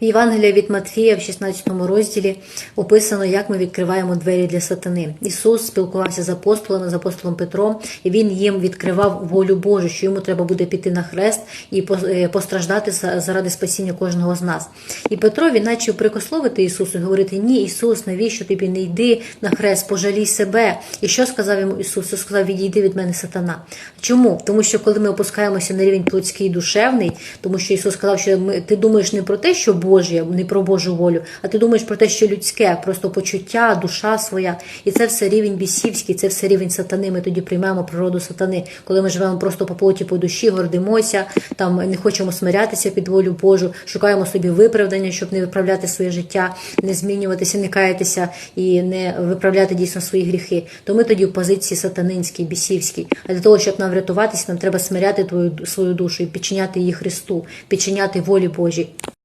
В Євангелії від Матфія в 16 розділі описано, як ми відкриваємо двері для сатани. Ісус спілкувався з апостолами, з апостолом Петром, і він їм відкривав волю Божу, що йому треба буде піти на хрест і е, постраждати заради спасіння кожного з нас. І Петро він почав прикословити Ісусу і говорити: Ні, Ісус, навіщо тобі не йди на хрест, пожалій себе. І що сказав йому Ісус? Ісус сказав: Відійди від мене, сатана. Чому? Тому що коли ми опускаємося на рівень плотський душевний, тому що Ісус сказав, що ти думаєш не про те, що Божє, не про Божу волю, а ти думаєш про те, що людське, просто почуття, душа своя. І це все рівень бісівський, це все рівень сатани. Ми тоді приймаємо природу сатани, коли ми живемо просто по плоті, по душі, гордимося, там не хочемо смирятися під волю Божу, шукаємо собі виправдання, щоб не виправляти своє життя, не змінюватися, не каятися і не виправляти дійсно свої гріхи. То ми тоді в позиції сатанинській, бісівській. А для того, щоб нам врятуватися, нам треба смиряти твою свою душу і підчиняти її Христу, підчиняти волі Божій.